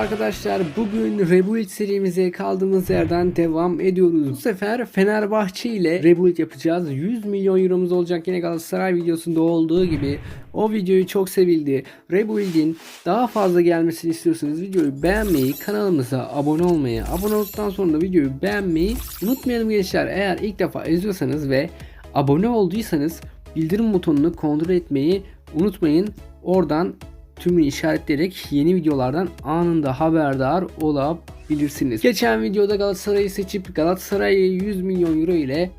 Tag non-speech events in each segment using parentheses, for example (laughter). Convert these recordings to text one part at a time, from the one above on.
arkadaşlar. Bugün Rebuild serimize kaldığımız yerden devam ediyoruz. Bu sefer Fenerbahçe ile Rebuild yapacağız. 100 milyon euromuz olacak yine Galatasaray videosunda olduğu gibi. O videoyu çok sevildi. Rebuild'in daha fazla gelmesini istiyorsanız videoyu beğenmeyi, kanalımıza abone olmayı, abone olduktan sonra da videoyu beğenmeyi unutmayalım gençler. Eğer ilk defa izliyorsanız ve abone olduysanız bildirim butonunu kontrol etmeyi unutmayın. Oradan tümünü işaretleyerek yeni videolardan anında haberdar olabilirsiniz. Geçen videoda Galatasaray'ı seçip Galatasaray'ı 100 milyon euro ile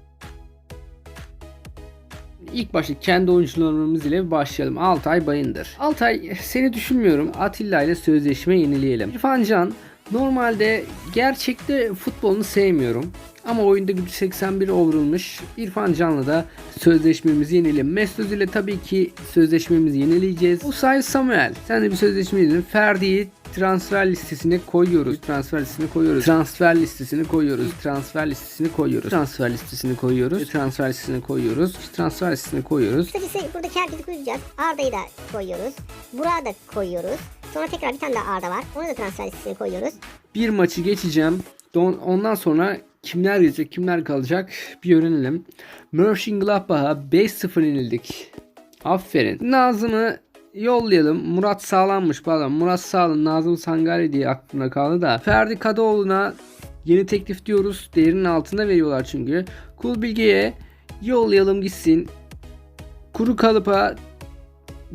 İlk başta kendi oyuncularımız ile başlayalım. Altay Bayındır. Altay seni düşünmüyorum. Atilla ile sözleşme yenileyelim. İrfan Can normalde gerçekte futbolunu sevmiyorum. Ama oyunda gücü 81 overall'mış. İrfan Can'la da sözleşmemizi yenileyelim. Mesut ile tabii ki sözleşmemizi yenileyeceğiz. Usay Samuel. Sen de bir sözleşme yenileyelim. Ferdi'yi transfer listesine koyuyoruz. Transfer listesine koyuyoruz. Transfer listesine koyuyoruz. Transfer listesine koyuyoruz. Transfer listesine koyuyoruz. Transfer listesine koyuyoruz. Transfer listesine koyuyoruz. Kısacası buradaki herkesi koyacağız. Arda'yı da koyuyoruz. Burak'ı da koyuyoruz. Sonra tekrar bir tane daha Arda var. Onu da transfer listesine koyuyoruz. Bir maçı geçeceğim. Ondan sonra kimler gelecek, kimler kalacak bir öğrenelim. Mönchengladbach'a 5-0 yenildik. Aferin. Nazım'ı yollayalım. Murat Sağlammış pardon. Murat Sağlam, Nazım Sangare diye aklımda kaldı da. Ferdi Kadıoğlu'na yeni teklif diyoruz. Değerinin altında veriyorlar çünkü. Kul Bilge'ye yollayalım gitsin. Kuru Kalıp'a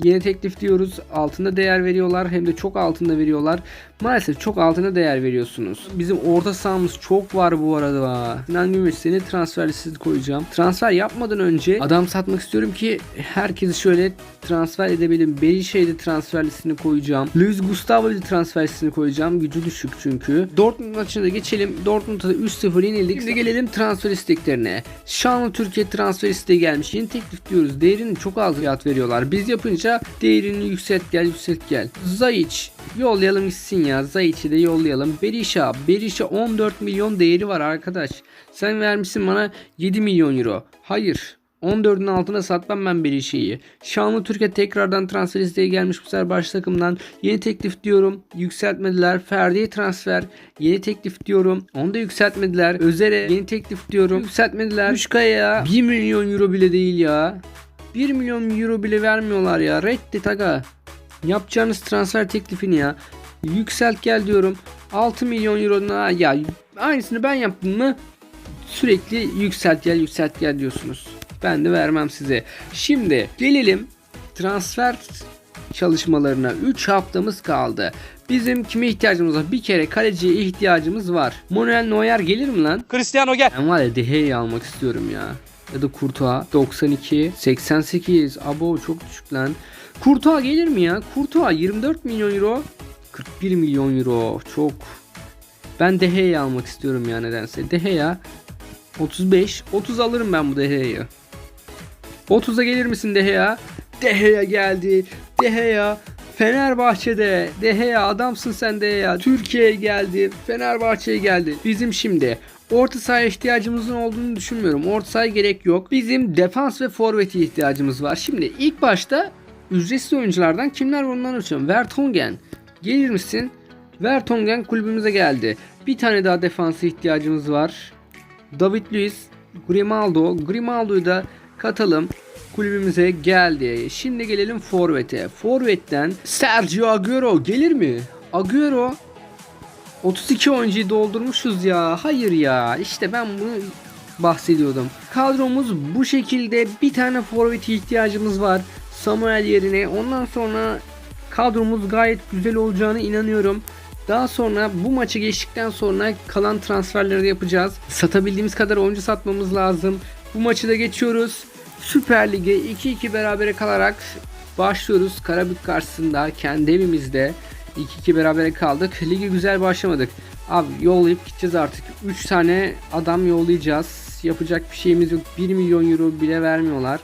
yeni teklif diyoruz. Altında değer veriyorlar. Hem de çok altında veriyorlar. Maalesef çok altına değer veriyorsunuz. Bizim orta sahamız çok var bu arada. Sinan Gümüş seni transfer listesine koyacağım. Transfer yapmadan önce adam satmak istiyorum ki herkesi şöyle transfer edebilirim. Berisha'yı da transfer listesine koyacağım. Luis Gustavo'yu da transfer listesine koyacağım. Gücü düşük çünkü. Dortmund maçına da geçelim. Dortmund'a da 3-0 yenildik. Şimdi gelelim transfer isteklerine. Şanlı Türkiye transfer isteği gelmiş. Yeni teklif diyoruz. Değerini çok az fiyat veriyorlar. Biz yapınca değerini yükselt gel yükselt gel. Zayiç yollayalım gitsin ya. Zayic'i de yollayalım. Berisha. Berisha 14 milyon değeri var arkadaş. Sen vermişsin bana 7 milyon euro. Hayır. 14'ün altına satmam ben Berisha'yı. Şanlı Türkiye tekrardan transfer isteği gelmiş bu sefer baş takımdan. Yeni teklif diyorum. Yükseltmediler. Ferdi'ye transfer. Yeni teklif diyorum. Onu da yükseltmediler. Özer'e yeni teklif diyorum. Yükseltmediler. Müşkaya 1 milyon euro bile değil ya. 1 milyon euro bile vermiyorlar ya. Reddet aga. Yapacağınız transfer teklifini ya. Yükselt gel diyorum. 6 milyon euro ya aynısını ben yaptım mı sürekli yükselt gel yükselt gel diyorsunuz. Ben de vermem size. Şimdi gelelim transfer çalışmalarına 3 haftamız kaldı. Bizim kime ihtiyacımız var? Bir kere kaleciye ihtiyacımız var. Manuel Neuer gelir mi lan? Cristiano gel. Ben var ya De Gea'yı almak istiyorum ya. Ya da Kurtuğa 92, 88. Abo çok düşük lan. Kurtuğa gelir mi ya? Kurtuğa 24 milyon euro. 41 milyon euro. Çok. Ben De Gea'yı almak istiyorum ya nedense. De Gea 35. 30 alırım ben bu De Gea'yı. 30'a gelir misin De Gea? De Gea geldi. De Gea Fenerbahçe'de De Gea adamsın sen De Gea. Türkiye'ye geldi. Fenerbahçe'ye geldi. Bizim şimdi Orta sahaya ihtiyacımızın olduğunu düşünmüyorum. Orta sahaya gerek yok. Bizim defans ve forveti ihtiyacımız var. Şimdi ilk başta ücretsiz oyunculardan kimler ondan açıyorum. Vertonghen. Gelir misin? Vertonghen kulübümüze geldi. Bir tane daha defansa ihtiyacımız var. David Luiz, Grimaldo. Grimaldo'yu da katalım. Kulübümüze geldi. Şimdi gelelim Forvet'e. Forvet'ten Sergio Agüero gelir mi? Agüero 32 oyuncuyu doldurmuşuz ya. Hayır ya. İşte ben bunu bahsediyordum. Kadromuz bu şekilde bir tane forvet ihtiyacımız var. Samuel yerine. Ondan sonra kadromuz gayet güzel olacağını inanıyorum. Daha sonra bu maçı geçtikten sonra kalan transferleri de yapacağız. Satabildiğimiz kadar oyuncu satmamız lazım. Bu maçı da geçiyoruz. Süper Lig'e 2-2 berabere kalarak başlıyoruz. Karabük karşısında kendi evimizde 2-2 berabere kaldık. Ligi güzel başlamadık. Abi yollayıp gideceğiz artık. 3 tane adam yollayacağız. Yapacak bir şeyimiz yok. 1 milyon euro bile vermiyorlar.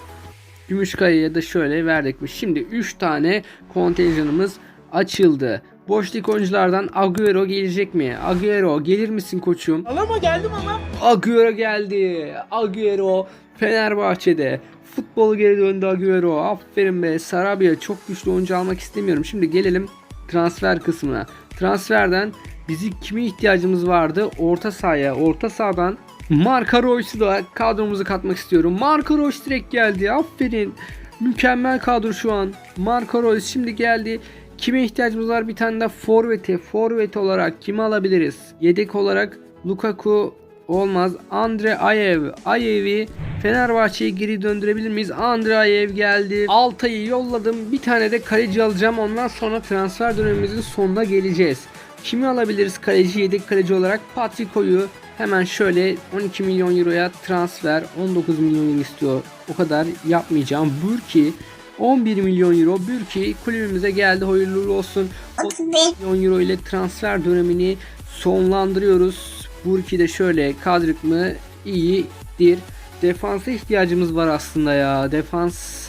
Gümüşkaya'ya da şöyle verdik. Şimdi 3 tane kontenjanımız açıldı. Boşluk oyunculardan Agüero gelecek mi? Agüero gelir misin koçum? Alama geldim ama. Agüero geldi. Agüero Fenerbahçe'de. Futbol geri döndü Agüero. Aferin be. Sarabia çok güçlü oyuncu almak istemiyorum. Şimdi gelelim transfer kısmına. transferden bizi kime ihtiyacımız vardı? Orta sahaya. Orta sahadan Marka Royce'u da kadromuza katmak istiyorum. Marka Royce direkt geldi. Aferin. Mükemmel kadro şu an. Marka Royce şimdi geldi. Kime ihtiyacımız var? Bir tane de forvete. Forvet olarak kimi alabiliriz? Yedek olarak Lukaku olmaz. Andre Ayev. Ayev'i Fenerbahçe'ye geri döndürebilir miyiz? Andre Ayev geldi. Altay'ı yolladım. Bir tane de kaleci alacağım. Ondan sonra transfer dönemimizin sonuna geleceğiz. Kimi alabiliriz kaleci yedek kaleci olarak? Patrico'yu hemen şöyle 12 milyon euroya transfer 19 milyon euro istiyor. O kadar yapmayacağım. Burki 11 milyon euro Burki kulübümüze geldi. Hayırlı olsun. 30 milyon euro ile transfer dönemini sonlandırıyoruz. Burki de şöyle kadrik mı iyidir. Defansa ihtiyacımız var aslında ya. Defans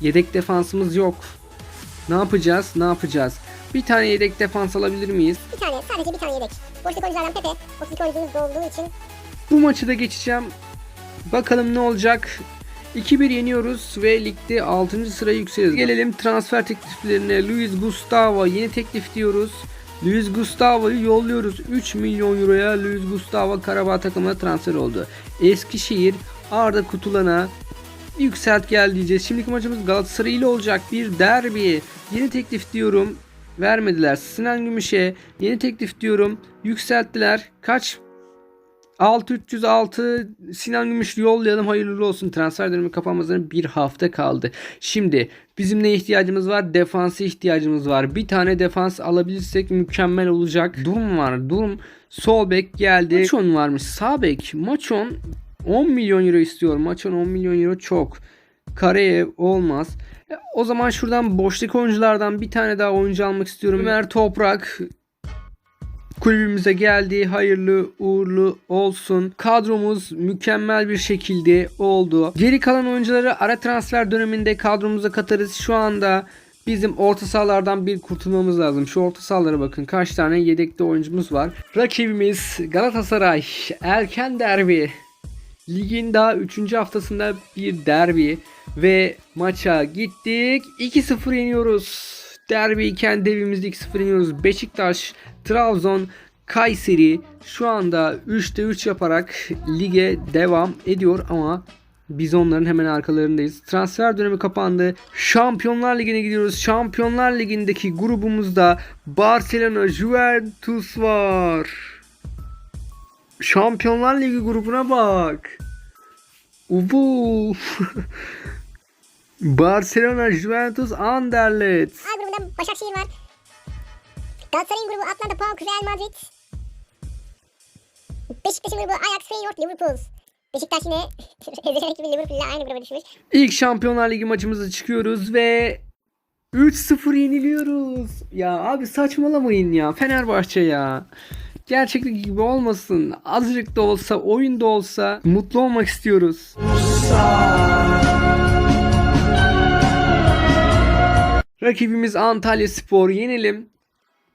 yedek defansımız yok. Ne yapacağız? Ne yapacağız? Bir tane yedek defans alabilir miyiz? Bir tane sadece bir tane yedek. Boşluk oyunculardan Pepe. 32 oyuncumuz da olduğu için Bu maçı da geçeceğim. Bakalım ne olacak. 2-1 yeniyoruz ve ligde 6. sıraya yükseliyoruz. Gelelim transfer tekliflerine. Luis Gustavo yeni teklif diyoruz. Luis Gustavo'yu yolluyoruz. 3 milyon euroya Luis Gustavo Karabağ takımına transfer oldu. Eskişehir Arda Kutulan'a yükselt gel diyeceğiz. Şimdiki maçımız Galatasaray ile olacak. Bir derbi. Yeni teklif diyorum. Vermediler. Sinan Gümüş'e yeni teklif diyorum. Yükselttiler. Kaç 6306 Sinan Gümüş yollayalım hayırlı olsun. Transfer dönemi kapanmasına bir hafta kaldı. Şimdi bizim ne ihtiyacımız var? Defansa ihtiyacımız var. Bir tane defans alabilirsek mükemmel olacak. Durum var. Durum sol bek geldi. Maçon varmış. Sağ bek. Maçon 10 milyon euro istiyor. Maçon 10 milyon euro çok. Kareye olmaz. O zaman şuradan boşluk oyunculardan bir tane daha oyuncu almak istiyorum. Ömer Toprak kulübümüze geldi. Hayırlı uğurlu olsun. Kadromuz mükemmel bir şekilde oldu. Geri kalan oyuncuları ara transfer döneminde kadromuza katarız. Şu anda bizim orta sahalardan bir kurtulmamız lazım. Şu orta sahalara bakın. Kaç tane yedekte oyuncumuz var. Rakibimiz Galatasaray. Erken derbi. Ligin daha 3. haftasında bir derbi ve maça gittik. 2-0 yeniyoruz. Derbi kendi evimizde 2-0 yeniyoruz. Beşiktaş, Trabzon, Kayseri şu anda 3'te 3 yaparak lige devam ediyor ama biz onların hemen arkalarındayız. Transfer dönemi kapandı. Şampiyonlar Ligi'ne gidiyoruz. Şampiyonlar Ligi'ndeki grubumuzda Barcelona, Juventus var. Şampiyonlar Ligi grubuna bak. Ubu. (laughs) Barcelona, Juventus, Anderlecht. A grubunda Başakşehir var. Galatasaray'ın grubu Atlanta, PAOK, Real Madrid. Beşiktaş'ın grubu Ajax, Feyenoord, Liverpool. Beşiktaş yine (laughs) ezilerek gibi Liverpool ile aynı gruba düşmüş. İlk Şampiyonlar Ligi maçımıza çıkıyoruz ve 3-0 yeniliyoruz. Ya abi saçmalamayın ya Fenerbahçe ya. Gerçeklik gibi olmasın. Azıcık da olsa, oyun da olsa mutlu olmak istiyoruz. Rakibimiz Antalya Spor yenelim.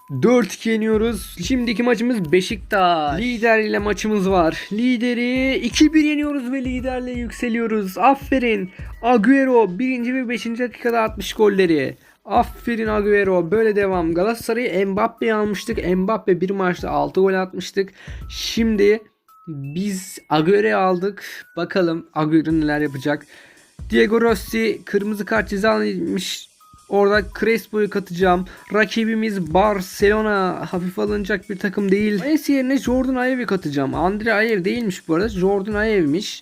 4-2 yeniyoruz. Şimdiki maçımız Beşiktaş. Lider ile maçımız var. Lideri 2-1 yeniyoruz ve liderle yükseliyoruz. Aferin. Agüero 1. ve 5. dakikada 60 golleri. Aferin Agüero. Böyle devam. Galatasaray'ı Mbappe'yi almıştık. Mbappe bir maçta 6 gol atmıştık. Şimdi biz Agüero'yu aldık. Bakalım Agüero neler yapacak. Diego Rossi kırmızı kart cezalanmış. Orada Crespo'yu katacağım. Rakibimiz Barcelona. Hafif alınacak bir takım değil. Messi yerine Jordan Ayev'i katacağım. Andre Ayev değilmiş bu arada. Jordan Ayev'miş.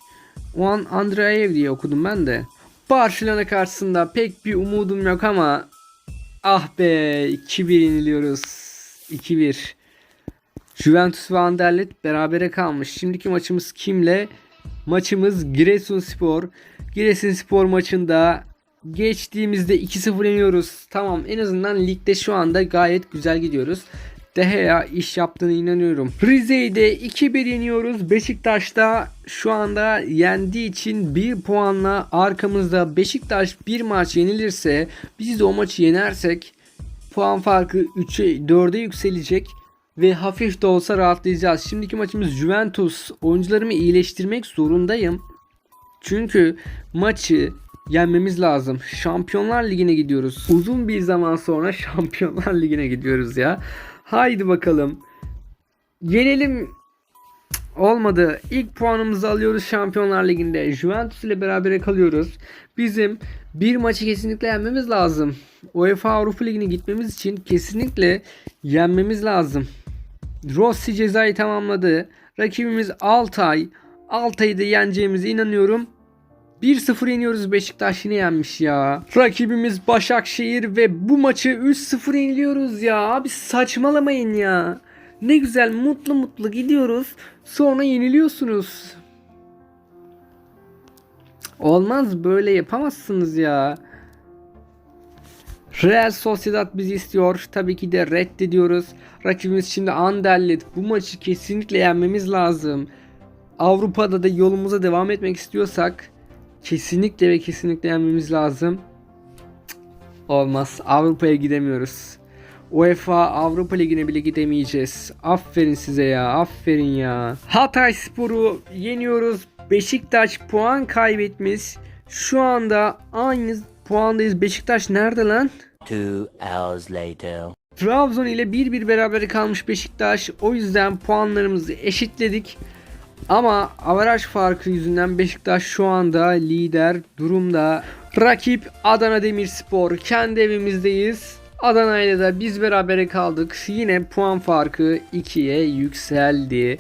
O an Andre Ayev diye okudum ben de. Barcelona karşısında pek bir umudum yok ama ah be 2-1 yeniliyoruz. 2-1. Juventus ve Anderlecht berabere kalmış. Şimdiki maçımız kimle? Maçımız Giresunspor. Giresunspor maçında geçtiğimizde 2-0 yeniyoruz. Tamam en azından ligde şu anda gayet güzel gidiyoruz. Deheya iş yaptığına inanıyorum. Rize'yi de 2-1 yeniyoruz. Beşiktaş'ta şu anda yendiği için 1 puanla arkamızda Beşiktaş bir maç yenilirse biz de o maçı yenersek puan farkı 3'e 4'e yükselecek ve hafif de olsa rahatlayacağız. Şimdiki maçımız Juventus. Oyuncularımı iyileştirmek zorundayım. Çünkü maçı yenmemiz lazım. Şampiyonlar Ligi'ne gidiyoruz. Uzun bir zaman sonra (laughs) Şampiyonlar Ligi'ne gidiyoruz ya. Haydi bakalım. Yenelim. Olmadı. İlk puanımızı alıyoruz Şampiyonlar Ligi'nde. Juventus ile beraber kalıyoruz. Bizim bir maçı kesinlikle yenmemiz lazım. UEFA Avrupa Ligi'ne gitmemiz için kesinlikle yenmemiz lazım. Rossi cezayı tamamladı. Rakibimiz Altay. Altay'ı da yeneceğimize inanıyorum. 1-0 yeniyoruz Beşiktaş yine yenmiş ya. Rakibimiz Başakşehir ve bu maçı 3-0 yeniliyoruz ya. Abi saçmalamayın ya. Ne güzel mutlu mutlu gidiyoruz. Sonra yeniliyorsunuz. Olmaz böyle yapamazsınız ya. Real Sociedad bizi istiyor. Tabii ki de reddediyoruz. Rakibimiz şimdi Anderlecht. Bu maçı kesinlikle yenmemiz lazım. Avrupa'da da yolumuza devam etmek istiyorsak kesinlikle ve kesinlikle yenmemiz lazım. Olmaz. Avrupa'ya gidemiyoruz. UEFA Avrupa Ligi'ne bile gidemeyeceğiz. Aferin size ya. Aferin ya. Hatay Spor'u yeniyoruz. Beşiktaş puan kaybetmiş. Şu anda aynı puandayız. Beşiktaş nerede lan? Two hours later. Trabzon ile 1-1 beraber kalmış Beşiktaş. O yüzden puanlarımızı eşitledik. Ama avaraj farkı yüzünden Beşiktaş şu anda lider durumda. Rakip Adana Demirspor. Kendi evimizdeyiz. Adana ile de biz berabere kaldık. Yine puan farkı 2'ye yükseldi.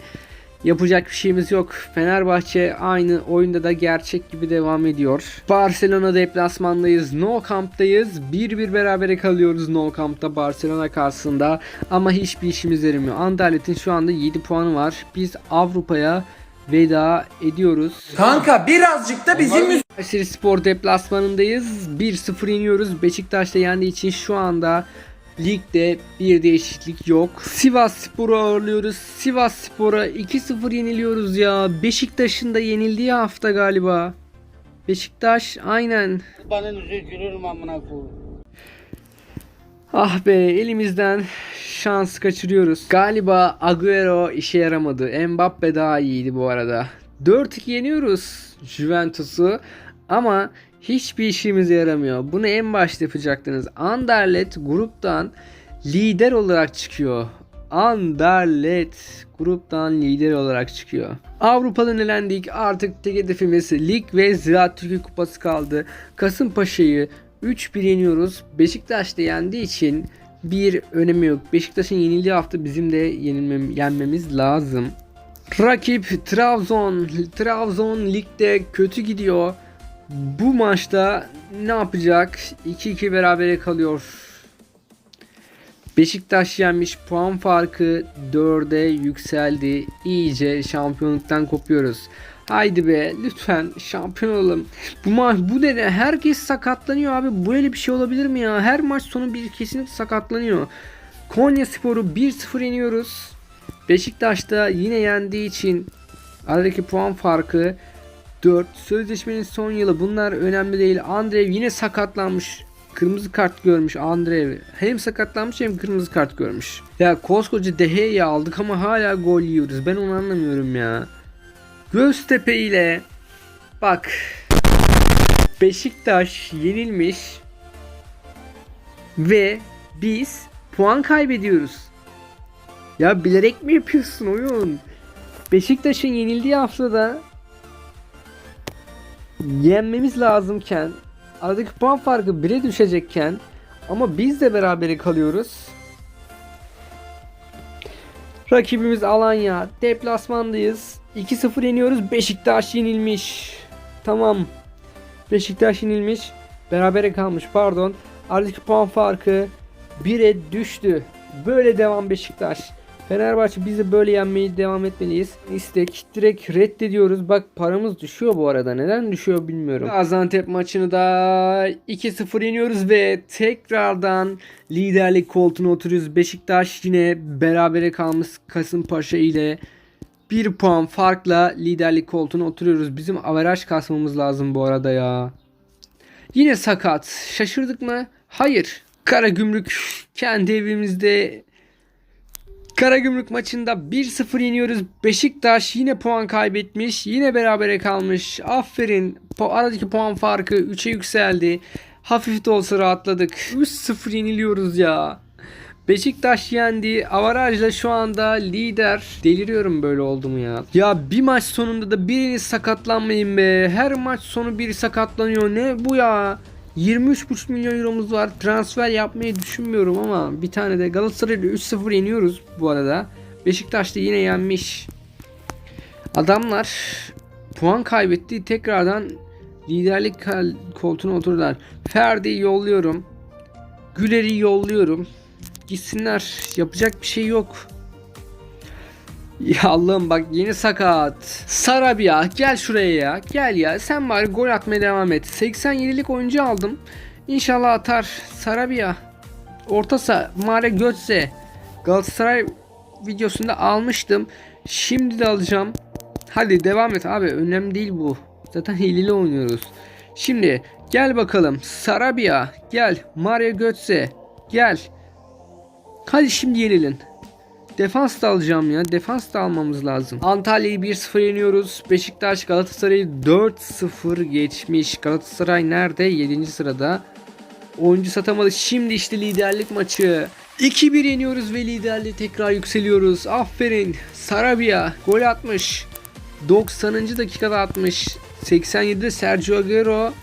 Yapacak bir şeyimiz yok. Fenerbahçe aynı oyunda da gerçek gibi devam ediyor. Barcelona deplasmandayız. No Camp'tayız. 1-1 berabere kalıyoruz No Camp'ta Barcelona karşısında. Ama hiçbir işimiz yaramıyor. Anderlet'in şu anda 7 puanı var. Biz Avrupa'ya veda ediyoruz. Kanka birazcık da bizim Kayseri Spor deplasmanındayız. 1-0 yeniyoruz. Beşiktaş da yendiği için şu anda ligde bir değişiklik yok. Sivas Spor'u ağırlıyoruz. Sivas Spor'a 2-0 yeniliyoruz ya. Beşiktaş'ın da yenildiği hafta galiba. Beşiktaş aynen. Bana üzülürüm amına koyayım. Ah be elimizden şans kaçırıyoruz. Galiba Agüero işe yaramadı. Mbappe daha iyiydi bu arada. 4-2 yeniyoruz Juventus'u ama hiçbir işimize yaramıyor. Bunu en başta yapacaktınız. Anderlet gruptan lider olarak çıkıyor. Anderlet gruptan lider olarak çıkıyor. Avrupa'dan elendik. Artık tek hedefimiz lig ve Ziraat Türkiye Kupası kaldı. Kasımpaşa'yı 3-1 yeniyoruz. Beşiktaş da yendiği için bir önemi yok. Beşiktaş'ın yenildiği hafta bizim de yenilmem, yenmemiz lazım. Rakip Trabzon. Trabzon ligde kötü gidiyor. Bu maçta ne yapacak? 2-2 berabere kalıyor. Beşiktaş yenmiş. Puan farkı 4'e yükseldi. İyice şampiyonluktan kopuyoruz. Haydi be lütfen şampiyon olalım. Bu maç bu ne? Herkes sakatlanıyor abi. Böyle bir şey olabilir mi ya? Her maç sonu bir kesinlikle sakatlanıyor. Konya Sporu 1-0 yeniyoruz. Beşiktaş da yine yendiği için aradaki puan farkı 4. Sözleşmenin son yılı bunlar önemli değil. Andrev yine sakatlanmış. Kırmızı kart görmüş Andrev. Hem sakatlanmış hem kırmızı kart görmüş. Ya koskoca Dehe'yi aldık ama hala gol yiyoruz. Ben onu anlamıyorum ya. Göztepe ile bak Beşiktaş yenilmiş ve biz puan kaybediyoruz. Ya bilerek mi yapıyorsun oyun? Beşiktaş'ın yenildiği haftada yenmemiz lazımken aradaki puan farkı 1'e düşecekken ama biz de berabere kalıyoruz. Rakibimiz Alanya. Deplasmandayız. 2-0 yeniyoruz. Beşiktaş yenilmiş. Tamam. Beşiktaş yenilmiş. Berabere kalmış pardon. Aradaki puan farkı 1'e düştü. Böyle devam Beşiktaş. Fenerbahçe biz de böyle yenmeyi devam etmeliyiz. İstek direkt reddediyoruz. Bak paramız düşüyor bu arada. Neden düşüyor bilmiyorum. Gaziantep maçını da 2-0 yeniyoruz ve tekrardan liderlik koltuğuna oturuyoruz. Beşiktaş yine berabere kalmış Kasımpaşa ile bir puan farkla liderlik koltuğuna oturuyoruz. Bizim averaj kasmamız lazım bu arada ya. Yine sakat. Şaşırdık mı? Hayır. Karagümrük kendi evimizde Karagümrük maçında 1-0 yeniyoruz. Beşiktaş yine puan kaybetmiş. Yine berabere kalmış. Aferin. Aradaki puan farkı 3'e yükseldi. Hafif de olsa rahatladık. 3-0 yeniliyoruz ya. Beşiktaş yendi. Avarajla şu anda lider. Deliriyorum böyle oldu mu ya? Ya bir maç sonunda da biriniz sakatlanmayın be. Her maç sonu biri sakatlanıyor. Ne bu ya? 23,5 milyon euromuz var. Transfer yapmayı düşünmüyorum ama bir tane de Galatasaray'la 3-0 yeniyoruz bu arada. Beşiktaş da yine yenmiş. Adamlar puan kaybetti. Tekrardan liderlik koltuğuna oturdular. Ferdi'yi yolluyorum. Güler'i yolluyorum. Gitsinler. Yapacak bir şey yok. Ya Allah'ım bak yeni sakat. Sarabia gel şuraya ya. Gel ya. Sen bari gol atmaya devam et. 87'lik oyuncu aldım. İnşallah atar. Sarabia. Orta saha Mare Götze. Galatasaray videosunda almıştım. Şimdi de alacağım. Hadi devam et abi. Önemli değil bu. Zaten hileli oynuyoruz. Şimdi gel bakalım. Sarabia gel. Mario Götze gel. Hadi şimdi yenilin. Defans da alacağım ya. Defans da almamız lazım. Antalya'yı 1-0 yeniyoruz. Beşiktaş Galatasaray'ı 4-0 geçmiş. Galatasaray nerede? 7. sırada. Oyuncu satamadı. Şimdi işte liderlik maçı. 2-1 yeniyoruz ve liderliğe tekrar yükseliyoruz. Aferin. Sarabia gol atmış. 90. dakikada atmış. 87'de Sergio Aguero.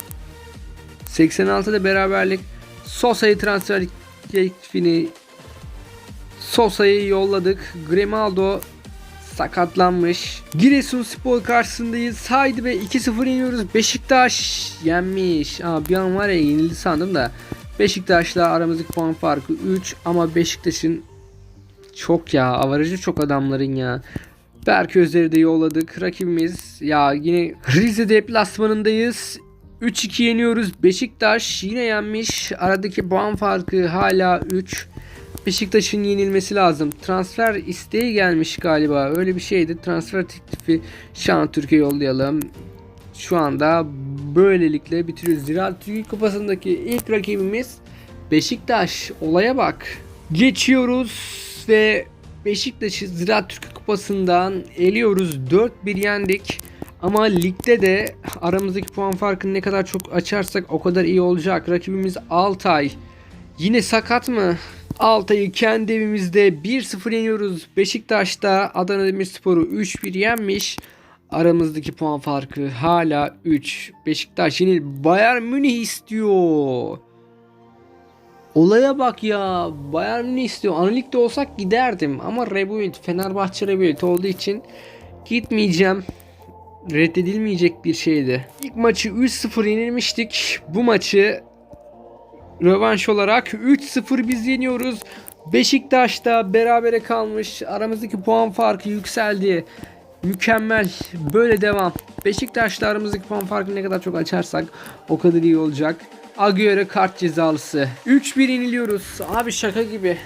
86'da beraberlik. Sosa'yı transfer teklifini Sosa'yı yolladık. Grimaldo sakatlanmış. Giresunspor karşısındayız. Haydi be 2-0 yeniyoruz. Beşiktaş yenmiş. Aa, bir an var ya yenildi sandım da. Beşiktaş'la aramızdaki puan farkı 3 ama Beşiktaş'ın çok ya avarajı çok adamların ya. Berk Özer'i de yolladık. Rakibimiz ya yine Rize deplasmanındayız. 3-2 yeniyoruz. Beşiktaş yine yenmiş. Aradaki puan farkı hala 3. Beşiktaş'ın yenilmesi lazım. Transfer isteği gelmiş galiba. Öyle bir şeydi. Transfer teklifi Şan Türkiye yollayalım. Şu anda böylelikle bitiriyoruz. Ziraat Türkiye Kupası'ndaki ilk rakibimiz Beşiktaş. Olaya bak. Geçiyoruz ve Beşiktaş'ı Ziraat Türkiye Kupası'ndan eliyoruz. 4-1 yendik. Ama ligde de aramızdaki puan farkını ne kadar çok açarsak o kadar iyi olacak. Rakibimiz Altay. Yine sakat mı? Altay'ı kendi evimizde 1-0 yeniyoruz. Beşiktaş'ta Adana Demirspor'u 3-1 yenmiş. Aramızdaki puan farkı hala 3. Beşiktaş yine Bayern Münih istiyor. Olaya bak ya. Bayern Münih istiyor. Analink'te olsak giderdim. Ama Rebuild, Fenerbahçe Rebuild olduğu için gitmeyeceğim. Reddedilmeyecek bir şeydi. İlk maçı 3-0 yenilmiştik. Bu maçı rövanş olarak 3-0 biz yeniyoruz. Beşiktaş'ta berabere kalmış. Aramızdaki puan farkı yükseldi. Mükemmel. Böyle devam. Beşiktaş'la aramızdaki puan farkını ne kadar çok açarsak o kadar iyi olacak. Agüero kart cezalısı. 3-1 yeniliyoruz. Abi şaka gibi.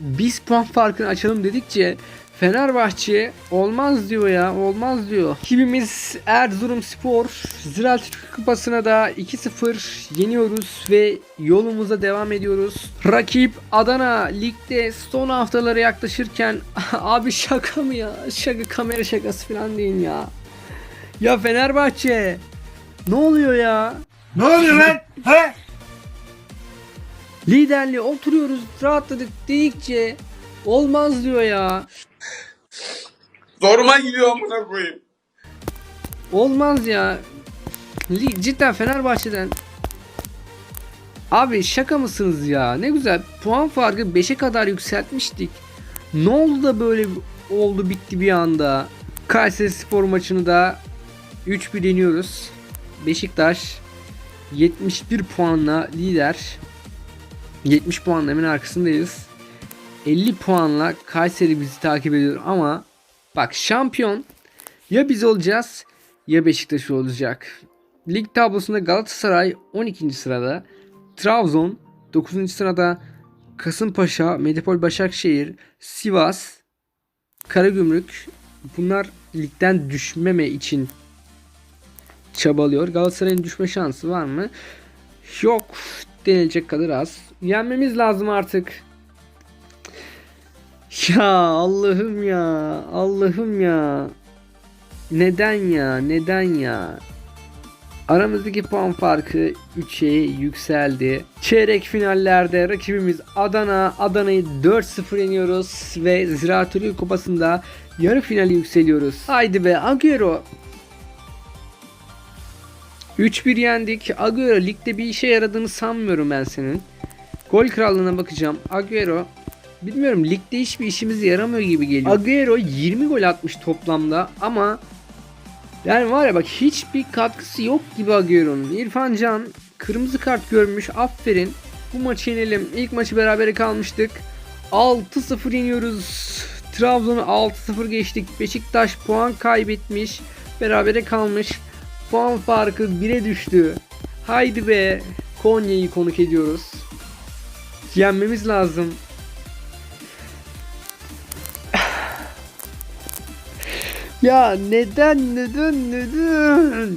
Biz puan farkını açalım dedikçe Fenerbahçe olmaz diyor ya olmaz diyor. Rakibimiz Erzurumspor Ziraat Türkiye Kupası'na da 2-0 yeniyoruz ve yolumuza devam ediyoruz. Rakip Adana ligde son haftalara yaklaşırken (laughs) abi şaka mı ya? Şaka kamera şakası falan değil ya. Ya Fenerbahçe ne oluyor ya? Ne oluyor lan? He? Liderliğe oturuyoruz rahatladık dedikçe olmaz diyor ya. Zoruma gidiyor amına koyayım. Olmaz ya. Cidden Fenerbahçe'den. Abi şaka mısınız ya? Ne güzel. Puan farkı 5'e kadar yükseltmiştik. Ne oldu da böyle oldu bitti bir anda. Kayseri Spor maçını da 3-1 yeniyoruz. Beşiktaş 71 puanla lider. 70 puanla hemen arkasındayız. 50 puanla Kayseri bizi takip ediyor ama bak şampiyon ya biz olacağız ya Beşiktaş olacak. Lig tablosunda Galatasaray 12. sırada, Trabzon 9. sırada, Kasımpaşa, Medipol Başakşehir, Sivas, Karagümrük bunlar ligden düşmeme için çabalıyor. Galatasaray'ın düşme şansı var mı? Yok. Denilecek kadar az. Yenmemiz lazım artık. Ya Allah'ım ya. Allah'ım ya. Neden ya? Neden ya? Aramızdaki puan farkı 3'e yükseldi. Çeyrek finallerde rakibimiz Adana. Adana'yı 4-0 yeniyoruz ve Ziraat Türkiye Kupası'nda yarı finale yükseliyoruz. Haydi be Agüero. 3-1 yendik. Agüero ligde bir işe yaradığını sanmıyorum ben senin. Gol krallığına bakacağım. Agüero bilmiyorum ligde hiçbir işimize yaramıyor gibi geliyor. Agüero 20 gol atmış toplamda ama yani var ya bak hiçbir katkısı yok gibi Agüero'nun. İrfan Can kırmızı kart görmüş. Aferin. Bu maçı yenelim. İlk maçı berabere kalmıştık. 6-0 yeniyoruz. Trabzon'u 6-0 geçtik. Beşiktaş puan kaybetmiş. Berabere kalmış. Puan farkı 1'e düştü. Haydi be. Konya'yı konuk ediyoruz. Yenmemiz lazım. Ya neden neden neden?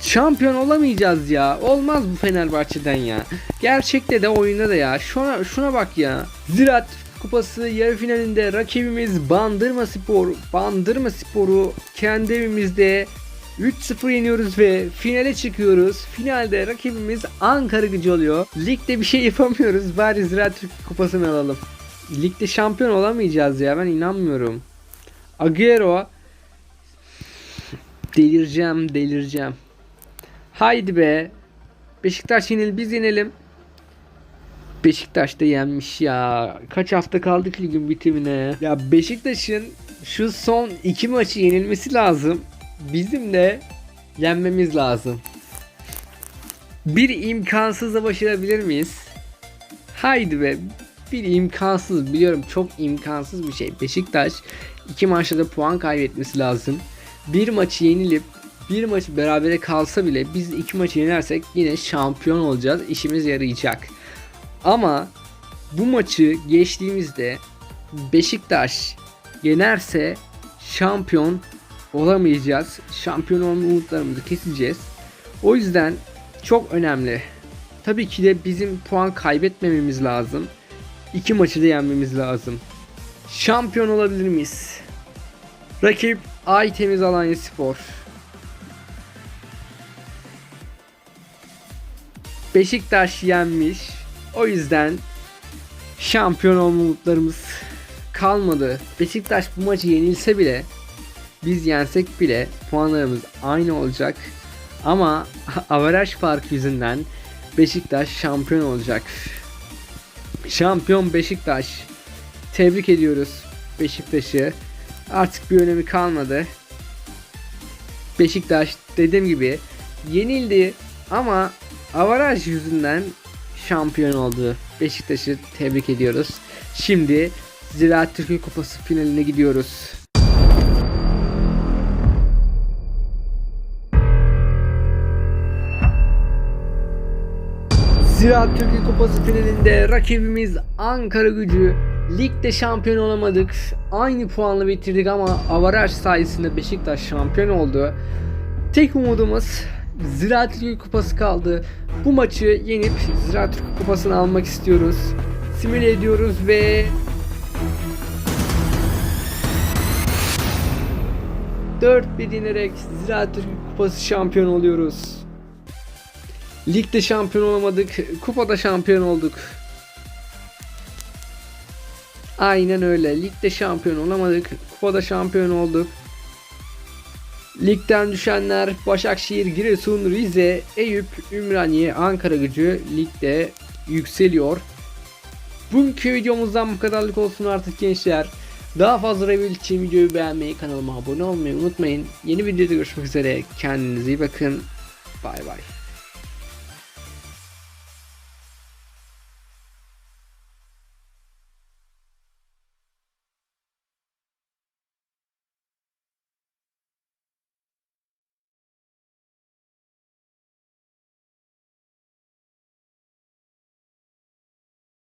Şampiyon olamayacağız ya. Olmaz bu Fenerbahçe'den ya. Gerçekte de oyunda da ya. Şuna, şuna bak ya. Ziraat Kupası yarı finalinde rakibimiz Bandırma Spor. Bandırma Spor'u kendi evimizde 3-0 yeniyoruz ve finale çıkıyoruz. Finalde rakibimiz Ankara gücü oluyor. Ligde bir şey yapamıyoruz. Bari Ziraat Türkiye Kupası'nı alalım. Ligde şampiyon olamayacağız ya ben inanmıyorum. Agüero delireceğim delireceğim. Haydi be. Beşiktaş yenil biz yenelim. Beşiktaş da yenmiş ya. Kaç hafta kaldık ligin bitimine. Ya Beşiktaş'ın şu son iki maçı yenilmesi lazım. Bizim de yenmemiz lazım. Bir imkansızla başarabilir miyiz? Haydi be. Bir imkansız biliyorum çok imkansız bir şey. Beşiktaş iki maçta da puan kaybetmesi lazım. Bir maçı yenilip bir maçı berabere kalsa bile biz iki maçı yenersek yine şampiyon olacağız. İşimiz yarayacak. Ama bu maçı geçtiğimizde Beşiktaş yenerse şampiyon olamayacağız. Şampiyon olma umutlarımızı keseceğiz. O yüzden çok önemli. Tabii ki de bizim puan kaybetmememiz lazım. İki maçı da yenmemiz lazım. Şampiyon olabilir miyiz? Rakip Aytemiz Alanya Spor. Beşiktaş yenmiş. O yüzden şampiyon olma umutlarımız kalmadı. Beşiktaş bu maçı yenilse bile biz yensek bile puanlarımız aynı olacak. Ama (laughs) averaj farkı yüzünden Beşiktaş şampiyon olacak. Şampiyon Beşiktaş. Tebrik ediyoruz Beşiktaş'ı. Artık bir önemi kalmadı. Beşiktaş dediğim gibi yenildi ama avaraj yüzünden şampiyon oldu. Beşiktaş'ı tebrik ediyoruz. Şimdi Ziraat Türkiye Kupası finaline gidiyoruz. Ziraat Türkiye Kupası finalinde rakibimiz Ankara gücü. Ligde şampiyon olamadık. Aynı puanla bitirdik ama avaraj sayesinde Beşiktaş şampiyon oldu. Tek umudumuz Ziraat Türkiye Kupası kaldı. Bu maçı yenip Ziraat Türkiye Kupası'nı almak istiyoruz. Simüle ediyoruz ve 4-1 yenerek Ziraat Türkiye Kupası şampiyon oluyoruz. Ligde şampiyon olamadık. Kupada şampiyon olduk. Aynen öyle. Ligde şampiyon olamadık. Kupada şampiyon olduk. Ligden düşenler Başakşehir, Giresun, Rize, Eyüp, Ümraniye, Ankara gücü ligde yükseliyor. Bugünkü videomuzdan bu kadarlık olsun artık gençler. Daha fazla review için videoyu beğenmeyi, kanalıma abone olmayı unutmayın. Yeni videoda görüşmek üzere. Kendinize iyi bakın. Bay bay.